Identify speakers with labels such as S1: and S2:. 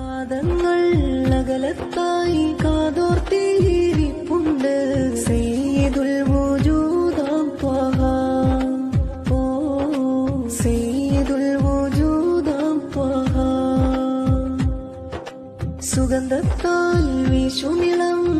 S1: കാതങ്ങൾ അകലത്തായി കാതോർത്തിരിപ്പുണ്ട് സയ്യിദുൽ വജൂദാം ത്വഹ. ഓ സയ്യിദുൽ വജൂദാം ത്വഹ. സുഗന്ധത്താൽ വീശുമിളം